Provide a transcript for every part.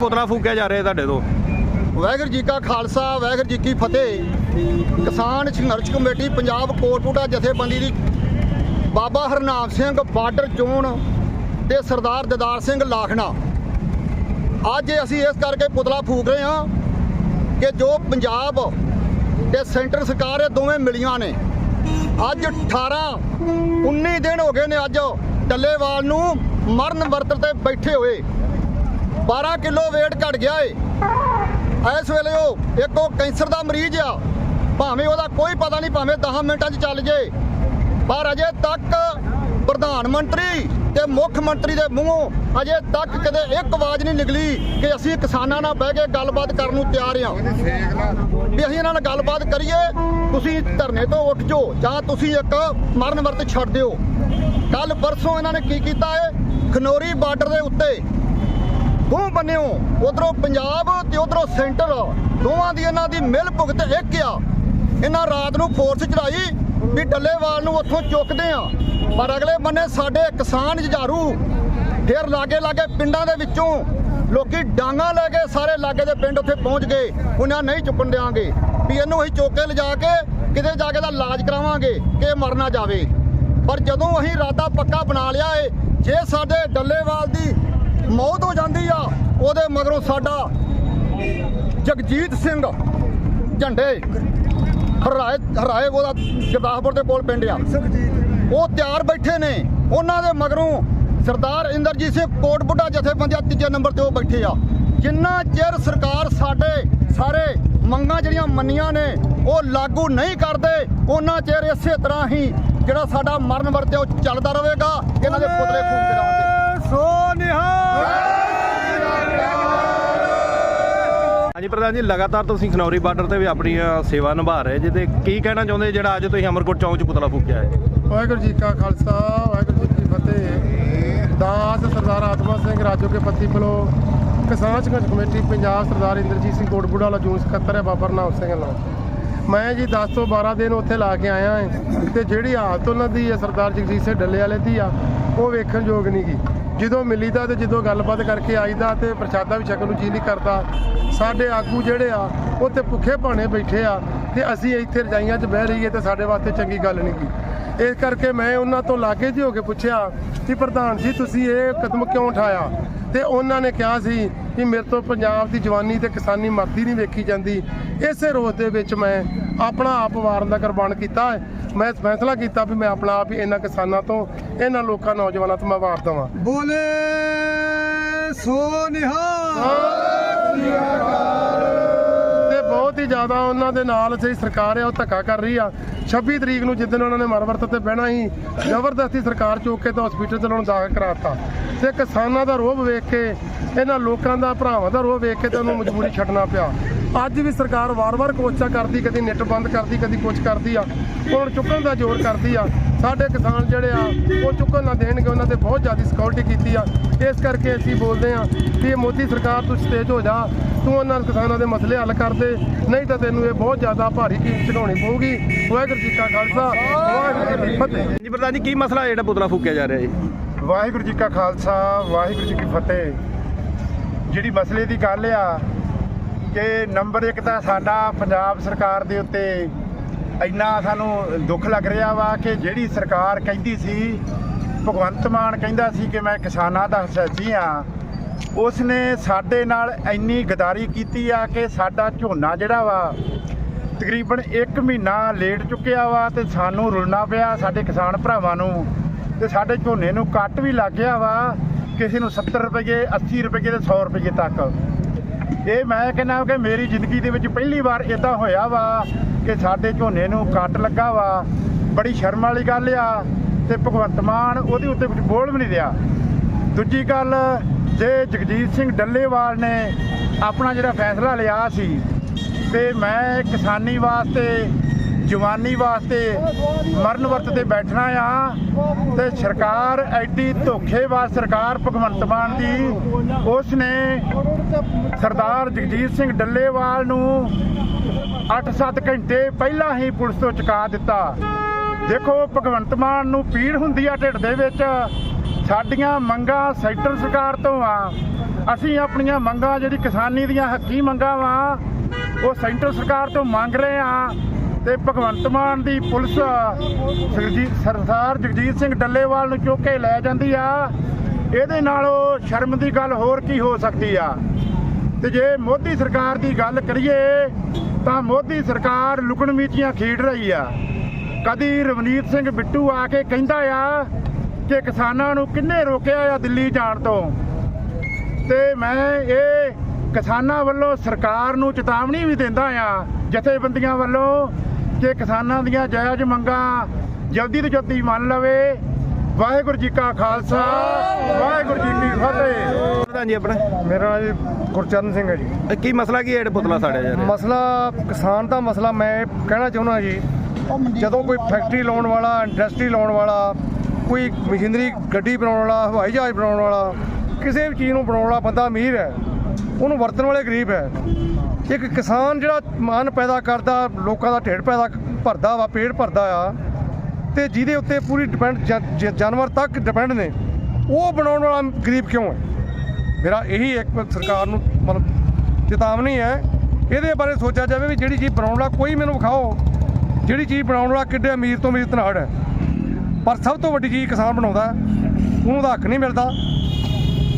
ਪੁਤਲਾ ਫੂਕਿਆ ਜਾ ਰਿਹਾ ਤੁਹਾਡੇ ਤੋਂ। ਵਾਹਿਗੁਰੂ ਜੀ ਕਾ ਖਾਲਸਾ, ਵਾਹਿਗੁਰੂ ਜੀ ਕੀ ਫਤਿਹ। ਕਿਸਾਨ ਸੰਘਰਸ਼ ਕਮੇਟੀ, ਪੰਜਾਬ ਕੋਟਪੂਟਾ ਜਥੇਬੰਦੀ ਦੀ ਬਾਬਾ ਹਰਨਾਮ ਸਿੰਘ ਬਾਰਡਰ ਜ਼ੋਨ ਤੇ ਸਰਦਾਰ ਦਦਾਰ ਸਿੰਘ ਲਾਖਣਾ। ਅੱਜ ਅਸੀਂ ਇਸ ਕਰਕੇ ਪੁਤਲਾ ਫੂਕ ਰਹੇ ਹਾਂ ਕਿ ਜੋ ਪੰਜਾਬ ਤੇ ਸੈਂਟਰ ਸਰਕਾਰ ਇਹ ਦੋਵੇਂ ਮਿਲੀਆਂ ਨੇ। ਅੱਜ 18 19 ਦਿਨ ਹੋ ਗਏ ਨੇ ਅੱਜ ਟੱਲੇਵਾਲ ਨੂੰ ਮਰਨ ਵਰਤ ਤੇ ਬੈਠੇ ਹੋਏ। 12 ਕਿਲੋ weight ਘਟ ਗਿਆ ਏ। ਇਸ ਵੇਲੇ ਉਹ ਇੱਕ ਉਹ ਕੈਂਸਰ ਦਾ ਮਰੀਜ਼ ਆ। ਭਾਵੇਂ ਉਹਦਾ ਕੋਈ ਪਤਾ ਨਹੀਂ, ਭਾਵੇਂ 10 ਮਿੰਟਾਂ 'ਚ ਚੱਲ ਜੇ। ਪਰ ਅਜੇ ਤੱਕ ਪ੍ਰਧਾਨ ਮੰਤਰੀ ਤੇ ਮੁੱਖ ਮੰਤਰੀ ਦੇ ਮੂੰਹੋਂ ਅਜੇ ਤੱਕ ਕਦੇ ਇੱਕ ਆਵਾਜ਼ ਨਹੀਂ ਨਿਕਲੀ ਕਿ ਅਸੀਂ ਕਿਸਾਨਾਂ ਨਾਲ ਬਹਿ ਕੇ ਗੱਲਬਾਤ ਕਰਨ ਨੂੰ ਤਿਆਰ ਹਾਂ ਵੀ ਅਸੀਂ ਇਹਨਾਂ ਨਾਲ ਗੱਲਬਾਤ ਕਰੀਏ, ਤੁਸੀਂ ਧਰਨੇ ਤੋਂ ਉੱਠ ਜਾਓ ਜਾਂ ਤੁਸੀਂ ਇੱਕ ਮਰਨ ਵਰਤ ਛੱਡ ਦਿਓ। ਕੱਲ ਪਰਸੋਂ ਇਹਨਾਂ ਨੇ ਕੀ ਕੀਤਾ ਹੈ ਖਨੋਰੀ ਬਾਰਡਰ ਦੇ ਉੱਤੇ ਦੋ ਬੰਨਿਓ ਉਧਰੋਂ ਪੰਜਾਬ ਤੇ ਉਧਰੋਂ ਸੈਂਟਰ। ਦੋਵਾਂ ਦੀ ਇਹਨਾਂ ਦੀ ਮਿਲ ਭੁਗਤ ਇੱਕ ਆ। ਇਹਨਾਂ ਰਾਤ ਨੂੰ ਫੋਰਸ ਚੜਾਈ ਵੀ ਡੱਲੇਵਾਲ ਨੂੰ ਉੱਥੋਂ ਚੁੱਕਦੇ ਆ। ਪਰ ਅਗਲੇ ਬੰਨੇ ਸਾਡੇ ਕਿਸਾਨ ਜੁਝਾਰੂ, ਫਿਰ ਲਾਗੇ ਲਾਗੇ ਪਿੰਡਾਂ ਦੇ ਵਿੱਚੋਂ ਲੋਕੀ ਡਾਂਗਾ ਲੈ ਕੇ ਸਾਰੇ ਲਾਗੇ ਦੇ ਪਿੰਡ ਉੱਥੇ ਪਹੁੰਚ ਗਏ। ਉਹਨਾਂ ਨਹੀਂ ਚੁੱਕਣ ਦਿਆਂਗੇ। ਵੀ ਇਹਨੂੰ ਅਸੀਂ ਚੁੱਕ ਕੇ ਲਿਜਾ ਕੇ ਕਿਤੇ ਜਾ ਕੇ ਦਾ ਇਲਾਜ ਕਰਾਵਾਂਗੇ, ਕਿ ਮਰ ਨਾ ਜਾਵੇ। ਪਰ ਜਦੋਂ ਅਸੀਂ ਇਰਾਦਾ ਪੱਕਾ ਬਣਾ ਲਿਆ ਏ, ਜੇ ਸਾਡੇ ਡੱਲੇਵਾਲ ਦੀ ਮੌਤ ਹੋ ਜਾਂਦੀ ਆ। ਉਹਦੇ ਮਗਰੋਂ ਸਾਡਾ ਜਗਜੀਤ ਸਿੰਘ ਝੰਡੇ ਹਰਾਏ ਹਰਾਏ ਉਹਦਾ ਗੁਰਦਾਸਪੁਰ ਦੇ ਕੋਲ ਪਿੰਡ ਆ। ਉਹ ਤਿਆਰ ਬੈਠੇ ਨੇ। ਉਹਨਾਂ ਦੇ ਮਗਰੋਂ ਸਰਦਾਰ ਇੰਦਰਜੀਤ ਸਿੰਘ ਕੋਟਬੁੱਢਾ ਜਥੇਬੰਦੀਆਂ ਤੀਜੇ ਨੰਬਰ ਤੇ ਉਹ ਬੈਠੇ ਆ। ਜਿੰਨਾ ਚਿਰ ਸਰਕਾਰ ਸਾਡੇ ਸਾਰੇ ਮੰਗਾਂ ਜਿਹੜੀਆਂ ਮੰਨੀਆਂ ਨੇ, ਉਹ ਲਾਗੂ ਨਹੀਂ ਕਰਦੇ, ਉਹਨਾਂ ਚਿਰ ਇਸੇ ਤਰ੍ਹਾਂ ਹੀ ਜਿਹੜਾ ਸਾਡਾ ਮਰਨ ਵਰਤੇ ਉਹ ਚੱਲਦਾ ਰਹੇਗਾ ਇਹਨਾਂ ਦੇ ਪੁਤਲੇ ਫੂਕਦੇ ਰਹਾਂਗੇ ਸੋ ਹਾਂਜੀ ਪ੍ਰਧਾਨ ਜੀ, ਲਗਾਤਾਰ ਤੁਸੀਂ ਖਨੌਰੀ ਬਾਰਡਰ ਤੇ ਵੀ ਆਪਣੀ ਸੇਵਾ ਨਿਭਾ ਰਹੇ ਜੇ ਕੀ ਕਹਿਣਾ ਚਾਹੁੰਦੇ ਜਿਹੜਾ ਅੱਜ ਤੁਸੀਂ ਅਮਰਕੋਟ ਚੌਂਕ 'ਚ ਪੁਤਲਾ ਫੂਕਿਆ ਹੈ? ਵਾਹਿਗੁਰੂ ਜੀ ਕਾ ਖਾਲਸਾ, ਵਾਹਿਗੁਰੂ ਜੀ ਕੀ ਫਤਿਹ। ਦਾਸ ਸਰਦਾਰ ਆਤਮਾ ਸਿੰਘ ਰਾਜੋ ਕੇ ਪੱਤੀ ਵੱਲੋਂ ਕਿਸਾਨ ਸੰਘਰਸ਼ ਕਮੇਟੀ ਪੰਜਾਬ ਸਰਦਾਰ ਇੰਦਰਜੀਤ ਸਿੰਘ ਕੋਟਬੁੱਢਾ ਵਾਲਾ ਜੂਨ ਸਕੱਤਰ ਹੈ, ਬਾਬਾ ਨਾਮ ਸਿੰਘ ਨਾਲ ਮੈਂ ਜੀ 10 ਤੋਂ 12 ਦਿਨ ਉੱਥੇ ਲਾ ਕੇ ਆਇਆ ਹਾਂ ਤੇ ਜਿਹੜੀ ਹਾਲਤ ਉਹਨਾਂ ਦੀ ਹੈ ਸਰਦਾਰ ਜਗਜੀਤ ਸਿੰਘ ਡੱਲੇ ਵਾਲੇ ਦੀ ਆ, ਉਹ ਵੇਖਣ ਯੋਗ ਨਹੀਂ ਗੀ। ਜਦੋਂ ਮਿਲੀਦਾ ਤੇ ਜਦੋਂ ਗੱਲਬਾਤ ਕਰਕੇ ਆਈਦਾ ਤੇ ਪ੍ਰਸ਼ਾਦਾ ਵੀ ਛਕਣ ਨੂੰ ਜੀ ਨਹੀਂ ਕਰਦਾ। ਸਾਡੇ ਆਗੂ ਜਿਹੜੇ ਆ, ਉਹ ਉੱਥੇ ਭੁੱਖੇ ਭਾਣੇ ਬੈਠੇ ਆ ਤੇ ਅਸੀਂ ਇੱਥੇ ਰਜਾਈਆਂ 'ਚ ਬਹਿ ਰਹੀਏ ਤੇ ਸਾਡੇ ਵਾਸਤੇ ਚੰਗੀ ਗੱਲ ਨਹੀਂ ਗੀ। ਇਸ ਕਰਕੇ ਮੈਂ ਉਹਨਾਂ ਤੋਂ ਲਾਗੇ ਜੀ ਹੋ ਕੇ ਪੁੱਛਿਆ ਕਿ ਪ੍ਰਧਾਨ ਜੀ, ਤੁਸੀਂ ਇਹ ਕਦਮ ਕਿਉਂ ਉਠਾਇਆ? ਤੇ ਉਹਨਾਂ ਨੇ ਕਿਹਾ ਸੀ ਕਿ ਮੇਰੇ ਤੋਂ ਪੰਜਾਬ ਦੀ ਜਵਾਨੀ ਤੇ ਕਿਸਾਨੀ ਮਰਦੀ ਨਹੀਂ ਵੇਖੀ ਜਾਂਦੀ। ਇਸੇ ਰੋਸ ਦੇ ਵਿੱਚ ਮੈਂ ਆਪਣਾ ਆਪ ਵਾਰਨ ਦਾ ਕੁਰਬਾਨ ਕੀਤਾ ਹੈ। ਮੈਂ ਫੈਸਲਾ ਕੀਤਾ ਵੀ ਮੈਂ ਆਪਣਾ ਆਪ ਹੀ ਇਹਨਾਂ ਕਿਸਾਨਾਂ ਤੋਂ ਇਹਨਾਂ ਲੋਕਾਂ ਨੌਜਵਾਨਾਂ ਤੋਂ ਮੈਂ ਵਾਰ ਦਵਾਂ। ਬੋਲੇ ਸੋ ਤੇ ਬਹੁਤ ਹੀ ਜ਼ਿਆਦਾ ਉਹਨਾਂ ਦੇ ਨਾਲ ਜਿਹੜੀ ਸਰਕਾਰ ਹੈ ਉਹ ਧੱਕਾ ਕਰ ਰਹੀ ਆ। 26 ਤਰੀਕ ਨੂੰ ਜਿੱਦਣ ਉਹਨਾਂ ਨੇ ਮਰਵਰਤ ਤੇ ਬਹਿਣਾ ਸੀ ਜ਼ਬਰਦਸਤੀ ਸਰਕਾਰ ਚੁੱਕ ਕੇ ਤਾਂ ਹਸਪੀਟਲ ਚ ਉਹਨਾਂ ਨੂੰ ਦਾਖਲ ਕਰਾਤਾ ਤੇ ਕਿਸਾਨਾਂ ਦਾ ਰੋਹ ਵੇਖ ਕੇ, ਇਹਨਾਂ ਲੋਕਾਂ ਦਾ, ਭਰਾਵਾਂ ਦਾ ਰੋਹ ਵੇਖ ਕੇ ਤੁਹਾਨੂੰ ਮਜਬੂਰੀ ਛੱਡਣਾ ਪਿਆ। ਅੱਜ ਵੀ ਸਰਕਾਰ ਵਾਰ-ਵਾਰ ਕੋਸ਼ਿਸ਼ਾਂ ਕਰਦੀ, ਕਦੀ ਨੈਟ ਬੰਦ ਕਰਦੀ, ਕਦੀ ਕੁਝ ਕਰਦੀ ਆ। ਉਹਨਾਂ ਚੁੱਕਣ ਦਾ ਜ਼ੋਰ ਕਰਦੀ ਆ। ਸਾਡੇ ਕਿਸਾਨ ਜਿਹੜੇ ਆ, ਉਹ ਚੁੱਕਣ ਨਾ ਦੇਣਗੇ, ਉਹਨਾਂ ਤੇ ਬਹੁਤ ਜ਼ਿਆਦਾ ਸਿਕਿਉਰਿਟੀ ਕੀਤੀ ਆ। ਇਸ ਕਰਕੇ ਅਸੀਂ ਬੋਲਦੇ ਆ ਕਿ ਇਹ ਮੋਦੀ ਸਰਕਾਰ, ਤੂੰ ਸਟੇਜ ਹੋ ਜਾ। ਤੂੰ ਉਹਨਾਂ ਕਿਸਾਨਾਂ ਦੇ ਮਸਲੇ ਹੱਲ ਕਰ ਦੇ। ਨਹੀਂ ਤਾਂ ਤੈਨੂੰ ਇਹ ਬਹੁਤ ਜ਼ਿਆਦਾ ਭਾਰੀ ਕੀਮਤ ਚੁਕਾਉਣੀ ਪਊਗੀ। ਵਾਹਿਗੁਰੂ ਜੀ ਕਾ ਖਾਲਸਾ, ਵਾਹਿਗੁਰੂ ਜੀ ਕੀ ਫਤਿਹ। ਜੀ ਪ੍ਰਧਾਨ ਜੀ, ਕੀ ਮਸਲਾ ਜਿਹੜਾ ਪੁਤਲਾ ਫੂਕਿਆ ਜਾ ਰਿਹਾ ਜੀ? ਵਾਹਿਗੁਰੂ ਜੀ ਕਾ ਖਾਲਸਾ, ਵਾਹਿਗੁਰੂ ਜੀ ਕੀ ਫਤਿਹ। ਜਿਹੜੀ ਮਸਲੇ ਦੀ ਗੱਲ ਆ ਕਿ ਨੰਬਰ 1 ਤਾਂ ਸਾਡਾ ਪੰਜਾਬ ਸਰਕਾਰ ਦੇ ਉੱਤੇ ਇੰਨਾ ਸਾਨੂੰ ਦੁੱਖ ਲੱਗ ਰਿਹਾ ਵਾ ਕਿ ਜਿਹੜੀ ਸਰਕਾਰ ਕਹਿੰਦੀ ਸੀ, ਭਗਵੰਤ ਮਾਨ ਕਹਿੰਦਾ ਸੀ ਕਿ ਮੈਂ ਕਿਸਾਨਾਂ ਦਾ ਹਿਸੈਸੀ ਆ ਉਸ ਨੇ ਸਾਡੇ ਨਾਲ ਇੰਨੀ ਗਦਾਰੀ ਕੀਤੀ ਆ ਕਿ ਸਾਡਾ ਝੋਨਾ ਜਿਹੜਾ ਵਾ ਤਕਰੀਬਨ 1 ਮਹੀਨਾ ਲੇਟ ਚੁੱਕਿਆ ਵਾ ਤੇ ਸਾਨੂੰ ਰੁਲਣਾ ਪਿਆ ਸਾਡੇ ਕਿਸਾਨ ਭਰਾਵਾਂ ਨੂੰ। ਤੇ ਸਾਡੇ ਝੋਨੇ ਨੂੰ ਕੱਟ ਵੀ ਲੱਗ ਗਿਆ ਵਾ, ਕਿਸੇ ਨੂੰ 70 ਰੁਪਏ 80 ਰੁਪਏ ਤੇ 100 ਰੁਪਏ ਤੱਕ। ਇਹ ਮੈਂ ਕਹਿੰਦਾ ਕਿ ਮੇਰੀ ਜ਼ਿੰਦਗੀ ਦੇ ਵਿੱਚ ਪਹਿਲੀ ਵਾਰ ਇਦਾਂ ਹੋਇਆ ਵਾ ਕਿ ਸਾਡੇ ਝੋਨੇ ਨੂੰ ਕੱਟ ਲੱਗਾ ਵਾ। ਬੜੀ ਸ਼ਰਮ ਵਾਲੀ ਗੱਲ ਆ ਤੇ ਭਗਵੰਤ ਮਾਨ ਉਹਦੇ ਉੱਤੇ ਕੁਝ ਬੋਲ ਵੀ ਨਹੀਂ ਰਿਹਾ। ਦੂਜੀ ਗੱਲ, ਜੇ ਜਗਜੀਤ ਸਿੰਘ ਡੱਲੇਵਾਲ ਨੇ ਆਪਣਾ ਜਿਹੜਾ ਫੈਸਲਾ ਲਿਆ ਸੀ ਤੇ ਮੈਂ ਕਿਸਾਨੀ ਵਾਸਤੇ ਜਵਾਨੀ ਵਾਸਤੇ ਮਰਨ ਵਰਤ ਤੇ ਬੈਠਣਾ ਆ ਤੇ ਸਰਕਾਰ ਐਡੀ ਧੋਖੇਬਾਜ਼ ਸਰਕਾਰ ਭਗਵੰਤ ਮਾਨ ਦੀ ਉਸ ਨੇ ਸਰਦਾਰ ਜਗਜੀਤ ਸਿੰਘ ਡੱਲੇਵਾਲ ਨੂੰ 8-7 ਘੰਟੇ ਪਹਿਲਾਂ ਹੀ ਪੁਲਿਸ ਤੋਂ ਚੁਕਾ ਦਿੱਤਾ। ਦੇਖੋ, ਭਗਵੰਤ ਮਾਨ ਨੂੰ ਪੀੜ ਹੁੰਦੀ ਆ ਢਿੱਡ ਦੇ ਵਿੱਚ। ਸਾਡੀਆਂ ਮੰਗਾਂ ਸੈਂਟਰ ਸਰਕਾਰ ਤੋਂ ਆ। ਅਸੀਂ ਆਪਣੀਆਂ ਮੰਗਾਂ, ਜਿਹੜੀ ਕਿਸਾਨੀ ਦੀਆਂ ਹੱਕੀ ਮੰਗਾਂ ਵਾ, ਉਹ ਸੈਂਟਰ ਸਰਕਾਰ ਤੋਂ ਮੰਗ ਰਹੇ ਆ। ਤੇ ਭਗਵੰਤ ਮਾਨ ਦੀ ਪੁਲਿਸ ਸਰਜੀਤ ਸਰਦਾਰ ਜਗਜੀਤ ਸਿੰਘ ਡੱਲੇਵਾਲ ਨੂੰ ਚੁੱਕ ਕੇ ਲੈ ਜਾਂਦੀ ਆ। ਇਹਦੇ ਨਾਲੋਂ ਸ਼ਰਮ ਦੀ ਗੱਲ ਹੋਰ ਕੀ ਹੋ ਸਕਦੀ ਆ? ਤੇ ਜੇ ਮੋਦੀ ਸਰਕਾਰ ਦੀ ਗੱਲ ਕਰੀਏ, ਤਾਂ ਮੋਦੀ ਸਰਕਾਰ ਲੁਕਣ ਮੀਚੀਆਂ ਖੇਡ ਰਹੀ ਆ। ਕਦੀ ਰਵਨੀਤ ਸਿੰਘ ਬਿੱਟੂ ਆ ਕੇ ਕਹਿੰਦਾ ਆ ਕਿ ਕਿਸਾਨਾਂ ਨੂੰ ਕਿੰਨੇ ਰੋਕਿਆ ਆ ਦਿੱਲੀ ਜਾਣ ਤੋਂ? ਤੇ ਮੈਂ ਇਹ ਕਿਸਾਨਾਂ ਵੱਲੋਂ ਸਰਕਾਰ ਨੂੰ ਚੇਤਾਵਨੀ ਵੀ ਦਿੰਦਾ ਆ, ਜਥੇਬੰਦੀਆਂ ਵੱਲੋਂ ਕਿ ਕਿਸਾਨਾਂ ਦੀਆਂ ਜਾਇਜ਼ ਮੰਗਾਂ ਜਲਦੀ ਤੋਂ ਜਲਦੀ ਮੰਨ ਲਵੇ। ਵਾਹਿਗੁਰੂ ਜੀ ਕਾ ਖਾਲਸਾ ਵਾਹਿਗੁਰੂ ਜੀ ਕੀ ਫਤਿਹ। ਪ੍ਰਧਾਨ ਜੀ ਆਪਣਾ? ਮੇਰਾ ਨਾਮ ਜੀ ਗੁਰਚਰਨ ਸਿੰਘ ਹੈ ਜੀ। ਇਹ ਕੀ ਮਸਲਾ ਕੀ ਹੈ ਜਿਹੜਾ ਪੁਤਲਾ ਸਾੜਿਆ ਜਾ ਰਿਹਾ? ਮਸਲਾ ਕਿਸਾਨ ਦਾ ਮਸਲਾ ਮੈਂ ਕਹਿਣਾ ਚਾਹੁੰਦਾ ਜੀ ਜਦੋਂ ਕੋਈ ਫੈਕਟਰੀ ਲਾਉਣ ਵਾਲਾ ਇੰਡਸਟਰੀ ਲਾਉਣ ਵਾਲਾ ਕੋਈ ਮਸ਼ੀਨਰੀ ਗੱਡੀ ਬਣਾਉਣ ਵਾਲਾ ਹਵਾਈ ਜਹਾਜ਼ ਬਣਾਉਣ ਵਾਲਾ ਕਿਸੇ ਵੀ ਚੀਜ਼ ਨੂੰ ਬਣਾਉਣ ਵਾਲਾ ਬੰਦਾ ਅਮੀਰ ਹੈ। ਉਹਨੂੰ ਵਰਤਣ ਵਾਲੇ ਗਰੀਬ ਹੈ। ਇੱਕ ਕਿਸਾਨ ਜਿਹੜਾ ਮਾਨ ਪੈਦਾ ਕਰਦਾ, ਲੋਕਾਂ ਦਾ ਢਿੱਡ ਪੈਦਾ ਭਰਦਾ ਵਾ, ਪੇਟ ਭਰਦਾ ਆ, ਤੇ ਜਿਹਦੇ ਉੱਤੇ ਪੂਰੀ ਡਿਪੈਂਡ ਜਾਨਵਰ ਤੱਕ ਡਿਪੈਂਡ ਨੇ, ਉਹ ਬਣਾਉਣ ਵਾਲਾ ਗਰੀਬ ਕਿਉਂ ਹੈ? ਮੇਰਾ ਇਹੀ ਇੱਕ ਸਰਕਾਰ ਨੂੰ ਮਤਲਬ ਚੇਤਾਵਨੀ ਹੈ। ਇਹਦੇ ਬਾਰੇ ਸੋਚਿਆ ਜਾਵੇ ਵੀ ਜਿਹੜੀ ਚੀਜ਼ ਬਣਾਉਣ ਵਾਲਾ ਕੋਈ ਮੈਨੂੰ ਵਿਖਾਓ, ਜਿਹੜੀ ਚੀਜ਼ ਬਣਾਉਣ ਵਾਲਾ ਕਿੱਡੇ ਅਮੀਰ ਤੋਂ ਅਮੀਰ ਧਨਾੜ ਹੈ। ਪਰ ਸਭ ਤੋਂ ਵੱਡੀ ਚੀਜ਼ ਕਿਸਾਨ ਬਣਾਉਂਦਾ, ਉਹਨੂੰ ਉਹਦਾ ਹੱਕ ਨਹੀਂ ਮਿਲਦਾ।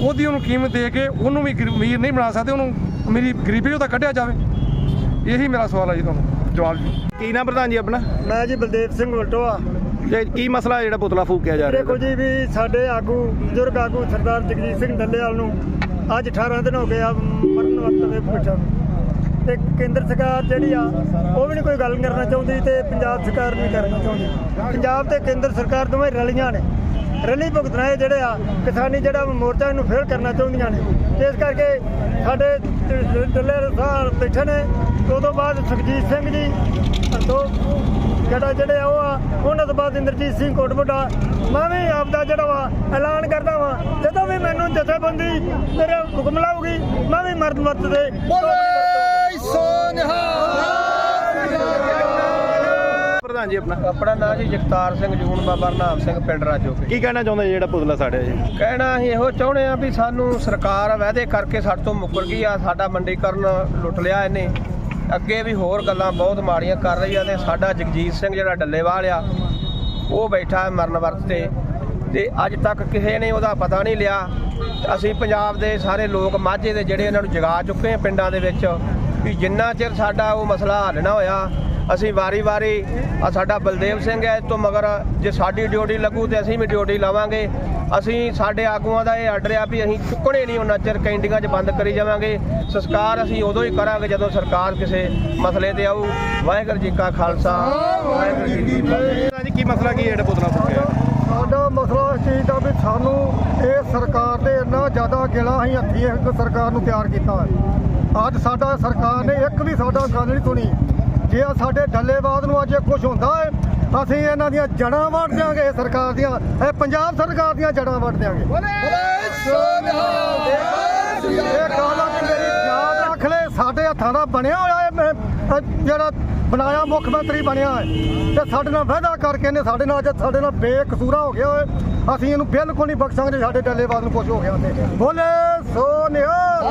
ਉਹਦੀ ਉਹਨੂੰ ਕੀਮਤ ਦੇ ਕੇ ਉਹਨੂੰ ਵੀ ਅਮੀਰ ਨਹੀਂ ਬਣਾ ਸਕਦੇ ਉਹਨੂੰ ਅਮੀਰੀ ਗਰੀਬੀ ਉਹ ਤਾਂ ਕੱਢਿਆ ਜਾਵੇ। ਇਹੀ ਮੇਰਾ ਸਵਾਲ ਹੈ ਜੀ ਤੁਹਾਨੂੰ ਜਵਾਬ ਜੀ। ਕੀ ਨਾਮ ਪ੍ਰਧਾਨ ਜੀ ਆਪਣਾ? ਮੈਂ ਜੀ ਬਲਦੇਵ ਸਿੰਘ ਵਲਟੋਆ ਤੇ ਕੀ ਮਸਲਾ ਹੈ ਜਿਹੜਾ ਪੁਤਲਾ ਫੂਕਿਆ ਜਾ ਰਿਹਾ ਦੇਖੋ ਜੀ ਵੀ ਸਾਡੇ ਆਗੂ ਬਜ਼ੁਰਗ ਆਗੂ ਸਰਦਾਰ ਜਗਜੀਤ ਸਿੰਘ ਡੱਲੇਵਾਲ ਨੂੰ ਅੱਜ 18 ਦਿਨ ਹੋ ਗਏ ਆ ਮਰਨ ਵਕਤ ਦੇ ਪੁੱਛਾਂ। ਤੇ ਕੇਂਦਰ ਸਰਕਾਰ ਜਿਹੜੀ ਆ ਉਹ ਵੀ ਨਹੀਂ ਕੋਈ ਗੱਲ ਕਰਨਾ ਚਾਹੁੰਦੀ ਤੇ ਪੰਜਾਬ ਸਰਕਾਰ ਵੀ ਕਰਨਾ ਚਾਹੁੰਦੀ। ਪੰਜਾਬ ਤੇ ਕੇਂਦਰ ਸਰਕਾਰ ਦੋਵੇਂ ਰਲੀਆਂ ਨੇ। ਰਲੀ ਭੁਗਤਣਾ ਇਹ ਜਿਹੜੇ ਆ, ਕਿਸਾਨੀ ਜਿਹੜਾ ਮੋਰਚਾ ਇਹਨੂੰ ਫੇਲ ਕਰਨਾ ਚਾਹੁੰਦੀਆਂ ਨੇ। ਇਸ ਕਰਕੇ ਸਾਡੇ ਡੱਲੇ ਸਾਹਿਬ ਬੈਠੇ ਨੇ। ਉਹ ਤੋਂ ਬਾਅਦ ਸੁਖਜੀਤ ਸਿੰਘ ਜੀ, ਦੋ ਜਿਹੜਾ ਜਿਹੜੇ ਆ ਉਹ ਆ, ਉਹਨਾਂ ਤੋਂ ਬਾਅਦ ਇੰਦਰਜੀਤ ਸਿੰਘ ਕੋਟਬੁੱਡਾ ਮੈਂ ਵੀ ਆਪਦਾ ਜਿਹੜਾ ਵਾ, ਐਲਾਨ ਕਰਦਾ ਵਾਂ, ਜਦੋਂ ਵੀ ਮੈਨੂੰ ਜਥੇਬੰਦੀ ਮੇਰੇ ਹੁਕਮ ਲਾਊਗੀ, ਮੈਂ ਵੀ ਮਰਦ ਮਰਦ ਦੇ ਪ੍ਰਧਾਨ ਜੀ ਆਪਣਾ ਆਪਣਾ ਨਾਂ ਜੀ ਜਗਤਾਰ ਸਿੰਘ ਜੂਨ ਬਾਬਾ ਨਾਮ ਸਿੰਘ ਪਿੰਡ ਰਾਜੋ ਕੀ ਕਹਿਣਾ ਚਾਹੁੰਦੇ ਜਿਹੜਾ ਪੁਤਲਾ ਸਾੜਿਆ ਜੀ? ਕਹਿਣਾ ਅਸੀਂ ਇਹੋ ਚਾਹੁੰਦੇ ਆ ਵੀ ਸਾਨੂੰ ਸਰਕਾਰ ਵਾਅਦੇ ਕਰਕੇ ਸਾਡੇ ਤੋਂ ਮੁੱਕਰ ਗਈ ਆ ਸਾਡਾ ਮੰਡੀਕਰਨ ਲੁੱਟ ਲਿਆ ਇਹਨੇ। ਅੱਗੇ ਵੀ ਹੋਰ ਗੱਲਾਂ ਬਹੁਤ ਮਾੜੀਆਂ ਕਰ ਰਹੀ ਆ ਤੇ ਸਾਡਾ ਜਗਜੀਤ ਸਿੰਘ ਜਿਹੜਾ ਡੱਲੇਵਾਲ ਆ ਉਹ ਬੈਠਾ ਮਰਨ ਵਰਤ ਤੇ। ਤੇ ਅੱਜ ਤੱਕ ਕਿਸੇ ਨੇ ਉਹਦਾ ਪਤਾ ਨਹੀਂ ਲਿਆ। ਅਸੀਂ ਪੰਜਾਬ ਦੇ ਸਾਰੇ ਲੋਕ ਮਾਝੇ ਦੇ ਜਿਹੜੇ ਇਹਨਾਂ ਨੂੰ ਜਗਾ ਚੁੱਕੇ ਆ ਪਿੰਡਾਂ ਦੇ ਵਿੱਚ ਵੀ ਜਿੰਨਾ ਚਿਰ ਸਾਡਾ ਉਹ ਮਸਲਾ ਹੱਲ ਨਾ ਹੋਇਆ ਅਸੀਂ ਵਾਰੀ-ਵਾਰੀ ਆ ਸਾਡਾ ਬਲਦੇਵ ਸਿੰਘ ਹੈ ਇਹ ਤੋਂ ਮਗਰ ਜੇ ਸਾਡੀ ਡਿਊਟੀ ਲੱਗੂ ਤੇ ਅਸੀਂ ਵੀ ਡਿਊਟੀ ਲਾਵਾਂਗੇ। ਅਸੀਂ ਸਾਡੇ ਆਗੂਆਂ ਦਾ ਇਹ ਆਰਡਰ ਆ ਵੀ ਅਸੀਂ ਚੁੱਕਣੇ ਨਹੀਂ ਉਹਨਾਂ ਚਿਰ ਕੈਂਡੀਆਂ 'ਚ ਬੰਦ ਕਰੀ ਜਾਵਾਂਗੇ। ਸੰਸਕਾਰ ਅਸੀਂ ਉਦੋਂ ਹੀ ਕਰਾਂਗੇ ਜਦੋਂ ਸਰਕਾਰ ਕਿਸੇ ਮਸਲੇ ਤੇ ਆਊ। ਵਾਹਿਗੁਰੂ ਜੀ ਕਾ ਖਾਲਸਾ। ਵਾਹਿਗੁਰੂ ਜੀ ਕੀ ਫਤਿਹ। ਪ੍ਰਧਾਨ ਜੀ ਕੀ ਮਸਲਾ ਕੀ ਜਿਹੜਾ ਪੁਤਲਾ ਫੂਕਿਆ? ਸਾਡਾ ਮਸਲਾ ਇਸ ਚੀਜ਼ ਦਾ ਵੀ ਸਾਨੂੰ ਇਹ ਸਰਕਾਰ ਦੇ ਇੰਨਾ ਜ਼ਿਆਦਾ ਗਿਲਾ ਅਸੀਂ ਹੱਥੀਂ ਇੱਕ ਸਰਕਾਰ ਨੂੰ ਤਿਆਰ ਕੀਤਾ ਹੈ ਅੱਜ ਸਾਡਾ ਸਰਕਾਰ ਨੇ ਇੱਕ ਵੀ ਸਾਡਾ ਗੱਲ ਨਹੀਂ ਸੁਣੀ। ਜੇ ਸਾਡੇ ਡੱਲੇਬਾਦ ਨੂੰ ਅੱਜ ਕੁਝ ਹੁੰਦਾ ਹੈ ਅਸੀਂ ਇਹਨਾਂ ਦੀਆਂ ਜੜਾਂ ਵੱਢ ਦਿਆਂਗੇ ਸਰਕਾਰ ਦੀਆਂ ਇਹ ਪੰਜਾਬ ਸਰਕਾਰ ਦੀਆਂ ਜੜਾਂ ਵੱਢ ਦਿਆਂਗੇ। ਇਹ ਅੱਜ ਮੇਰੀ ਯਾਦ ਰੱਖ ਲੈ ਸਾਡੇ ਹੱਥਾਂ ਦਾ ਬਣਿਆ ਹੋਇਆ ਇਹ ਜਿਹੜਾ ਬਣਾਇਆ ਮੁੱਖ ਮੰਤਰੀ ਬਣਿਆ ਹੈ ਤੇ ਸਾਡੇ ਨਾਲ ਵਾਅਦਾ ਕਰਕੇ ਨੇ ਸਾਡੇ ਨਾਲ ਅੱਜ ਸਾਡੇ ਨਾਲ ਬੇਕਸੂਰਾ ਹੋ ਗਿਆ ਹੋਏ ਅਸੀਂ ਇਹਨੂੰ ਬਿਲਕੁਲ ਨਹੀਂ ਬਖਸ਼ਾਂਗੇ ਸਾਡੇ ਡੱਲੇਬਾਦ ਨੂੰ ਕੁਝ ਹੋ ਗਿਆ ਤੇ। ਬੋਲੇ ਸੋ ਨਿਹਾਲ